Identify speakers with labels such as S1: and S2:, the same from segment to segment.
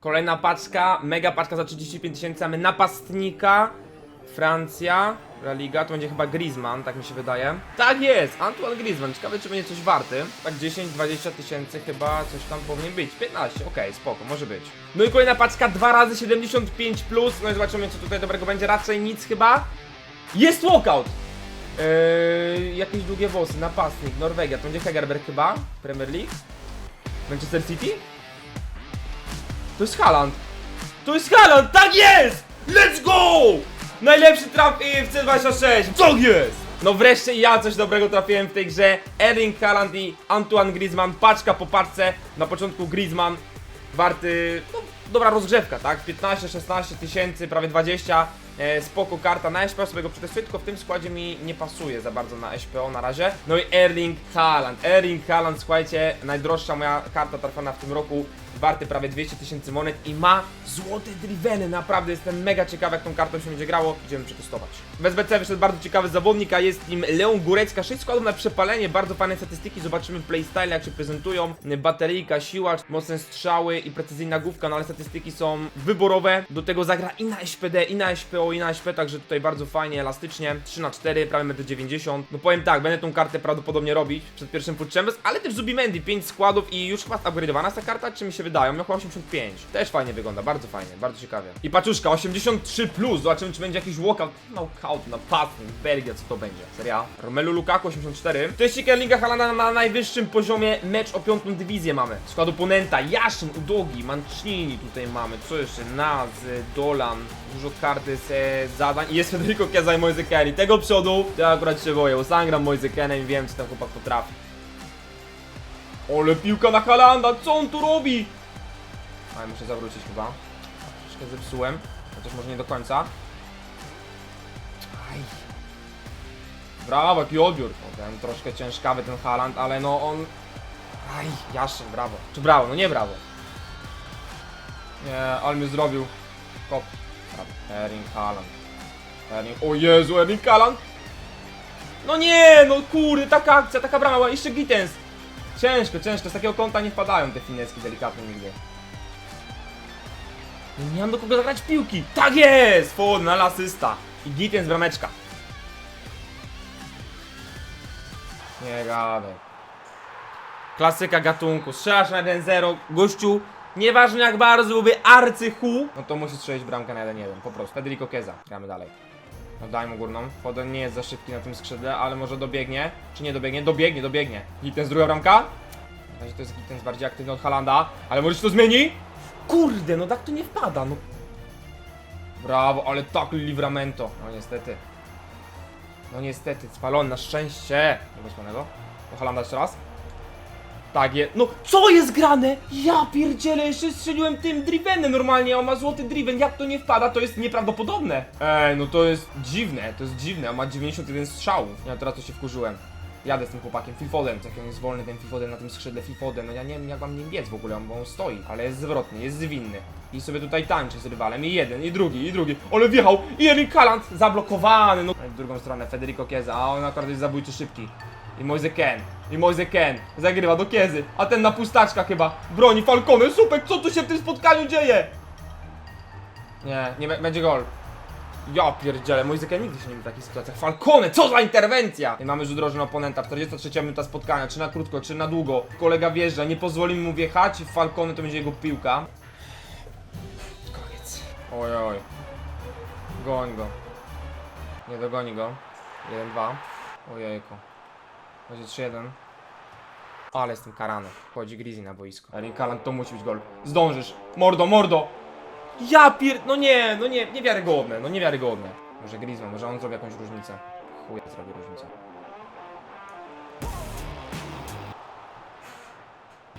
S1: Kolejna paczka, mega paczka za 35 tysięcy, mamy napastnika, Francja, La Liga, to będzie chyba Griezmann, tak mi się wydaje. Tak jest, Antoine Griezmann, ciekawe czy będzie coś warty. Tak 10-20 tysięcy chyba coś tam powinien być, 15, okej, spoko, może być. No i kolejna paczka, 2 razy 75 plus, no i zobaczymy co tutaj dobrego będzie, raczej nic chyba. Jest walkout! Yy, jakieś długie włosy, napastnik, Norwegia, to będzie Hegerberg chyba, Premier League. Manchester City? To jest Haaland. To jest Haaland, tak jest! Let's go! Najlepszy traf w C26, co jest? No wreszcie ja coś dobrego trafiłem w tej grze. Erling Haaland i Antoine Griezmann, paczka po paczce. Na początku Griezmann warty, no dobra rozgrzewka, tak? 15-16 tysięcy, prawie 20. E, spoko karta na SPO sobie go przetestuję, tylko w tym składzie mi nie pasuje za bardzo na SPO na razie. No i Erling Haaland. Erling Haaland, słuchajcie, najdroższa moja karta trafiona w tym roku, warty prawie 200 tysięcy monet i ma złote driveny. Naprawdę jestem mega ciekawy, jak tą kartą się będzie grało. Idziemy przetestować. Bez BC wyszedł bardzo ciekawy zawodnik, a jest nim Leon Górecka. 6 składów na przepalenie, bardzo fajne statystyki. Zobaczymy playstyle, jak się prezentują. Bateryjka, siła, mocne strzały i precyzyjna główka, no ale statystyki są wyborowe. Do tego zagra i na SPD, i na SPO, i na SP, także tutaj bardzo fajnie, elastycznie. 3 na 4 prawie 1,90 m. No powiem tak, będę tą kartę prawdopodobnie robić przed pierwszym Food ale też Zubimendi, 5 składów i już chyba upgrade'owana ta karta, czy mi się wydają? Miał chyba 85. Też fajnie wygląda, bardzo fajnie, bardzo ciekawie. I paczuszka, 83 plus, zobaczymy czy będzie jakiś walkout, knockout, napastnik, Belgia, co to będzie? Seria? Romelu Lukaku 84. To jest Erlinga Halanda na najwyższym poziomie, mecz o piątą dywizję mamy. Skład oponenta, Jaszyn, Udogi, Mancini tutaj mamy, co jeszcze? Naz, Dolan, dużo karty z e, zadań i jest Federico Chiesa i Moise tego przodu, ja akurat się boję, bo sam gram Moise i wiem, czy ten chłopak potrafi. Ole piłka na Halanda, co on tu robi? Ale muszę zawrócić chyba. Troszkę zepsułem, chociaż może nie do końca. Aj. Brawo, jaki odbiór. O, ten troszkę ciężkawy ten Haland, ale no on... Aj, Jaszyn, brawo. Czy brawo? No nie brawo. Nie, ale mnie zrobił. Kop. Erling Haaland. Erling... O Jezu, Erling Haaland! No nie, no kurde, taka akcja, taka brama, jeszcze Gittens. Ciężko, ciężko, z takiego kąta nie wpadają te fineski delikatne nigdy. Nie mam do kogo zagrać piłki. Tak jest! Na asysta. I Gittens brameczka. Nie gadaj. Klasyka gatunku. Strzelasz na 1-0, gościu. Nieważne jak bardzo byłby arcychu, no to musi strzelić bramkę na 1-1, po prostu. Federico Chiesa. Gramy dalej. No daj mu górną. Foden nie jest za szybki na tym skrzydle, ale może dobiegnie. Czy nie dobiegnie? Dobiegnie, dobiegnie. Gittens druga bramka. Na razie to jest Gittens bardziej aktywny od Halanda, ale może się to zmieni? Kurde, no tak to nie wpada, no. Brawo, ale tak livramento. No niestety. No niestety, spalony na szczęście. Tego spalonego. Do Halanda jeszcze raz. Tak jest. No, co jest grane? Ja pierdzielę, jeszcze strzeliłem tym drivenem normalnie, on ma złoty driven. Jak to nie wpada? To jest nieprawdopodobne. Ej, no to jest dziwne, to jest dziwne. On ma 91 strzałów. Ja teraz to się wkurzyłem. Jadę z tym chłopakiem, Phil Foden, jak on jest wolny ten Phil Foden na tym skrzydle, Phil Foden, no ja nie wiem jak mam nim biec w ogóle, bo on stoi, ale jest zwrotny, jest zwinny. I sobie tutaj tańczy z rywalem, i jeden, i drugi, i drugi, ale wjechał, i Erling Haaland zablokowany, no. W drugą stronę Federico Chiesa, a on akurat jest zabójczy szybki. I Moise Ken, i Moise Ken, zagrywa do Kiezy, a ten na pustaczka chyba, broni Falcone, super, co tu się w tym spotkaniu dzieje? Nie, nie będzie gol. Ja pierdzielę, Moise Ken nigdy się nie był w takich sytuacjach. Falcone, co za interwencja! I mamy już drożny oponenta, 43 minuta spotkania, czy na krótko, czy na długo. Kolega wjeżdża, nie pozwolimy mu wjechać, Falcone to będzie jego piłka. Koniec. Oj, oj. Goń go. Nie dogoni go. 1-2. Ojejku. Będzie 3-1. Ale jestem karany. Chodzi Grizzly na boisko. Haaland, to musi być gol. Zdążysz. Mordo, mordo! Ja pier... No nie, no nie, niewiarygodne, no niewiarygodne. Może Griezmann, może on zrobi jakąś różnicę. Chuj, zrobi różnicę.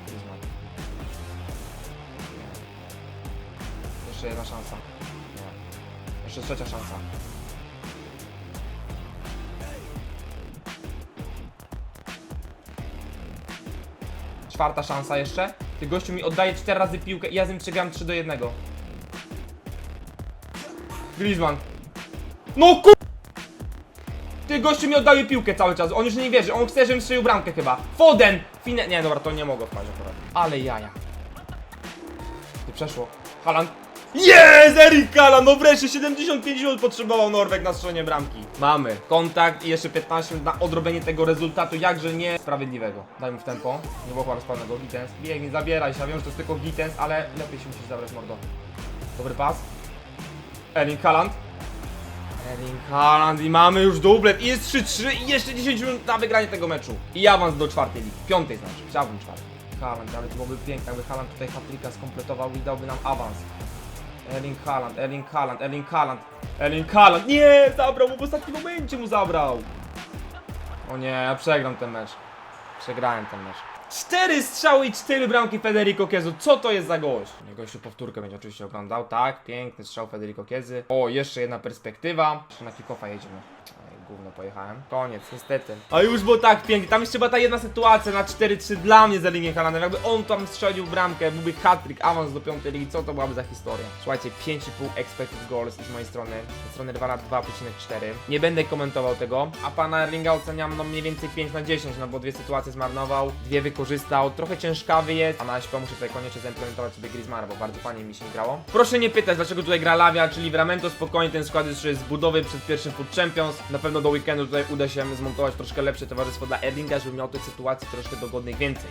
S1: Griezmann. Jeszcze jedna szansa. Nie. Jeszcze trzecia szansa. Czwarta szansa jeszcze. Ty gościu mi oddaje 4 razy piłkę i ja z nim przegram 3 do 1. Griezmann. No ku... Ty gościu mi oddaje piłkę cały czas. On już nie wierzy. On chce, żebym strzelił bramkę chyba. Foden! Fine... Nie, dobra, to nie mogło wpaść akurat. Ale jaja. Nie przeszło. Haaland. Jest! Erik Haaland! No wreszcie 75 minut potrzebował Norweg na stronie bramki. Mamy kontakt i jeszcze 15 minut na odrobienie tego rezultatu, jakże nie sprawiedliwego. Daj w tempo. Nie było chyba rozpalnego. Gitens. Biegnij, zabieraj się. Ja wiem, że to jest tylko Gitens, ale lepiej się musisz zabrać mordo. Dobry pas. Erling Haaland. Erling Haaland i mamy już dublet i jest 3-3 i jeszcze 10 minut na wygranie tego meczu. I awans do czwartej ligi, piątej znaczy, chciałbym czwartej. Haaland, ale to byłoby piękne, jakby Haaland tutaj hat skompletował i dałby nam awans. Erling Haaland, Erling Haaland, Erling Haaland, Erling Haaland, nie, zabrał mu w ostatnim momencie mu zabrał. O nie, ja przegram ten mecz. Przegrałem ten mecz. Cztery strzały i cztery bramki Federico Kiezu. Co to jest za gość? Gościu powtórkę będzie oczywiście oglądał. Tak, piękny strzał Federico Kiezy. O, jeszcze jedna perspektywa. Jeszcze na jedziemy. Gówno pojechałem. Koniec, niestety. A już było tak pięknie. Tam jeszcze była ta jedna sytuacja na 4-3 dla mnie za linię Haalandem. Jakby on tam strzelił bramkę, byłby hat-trick, awans do piątej ligi. Co to byłaby za historia? Słuchajcie, 5,5 expected goals z mojej strony. Z strony rywala 2,4. Nie będę komentował tego. A pana Erlinga oceniam no mniej więcej 5 na 10, no bo dwie sytuacje zmarnował, dwie wykorzystał. Trochę ciężkawy jest. A na SP muszę tutaj koniecznie zaimplementować sobie Griezmana, bo bardzo fajnie mi się grało. Proszę nie pytać, dlaczego tutaj gra Lavia, czyli Livramento. Spokojnie, ten skład jest z budowy przed pierwszym Foot Champions. Na pewno do weekendu tutaj uda się zmontować troszkę lepsze towarzystwo dla Erlinga, żeby miał tych sytuacji troszkę dogodnych więcej.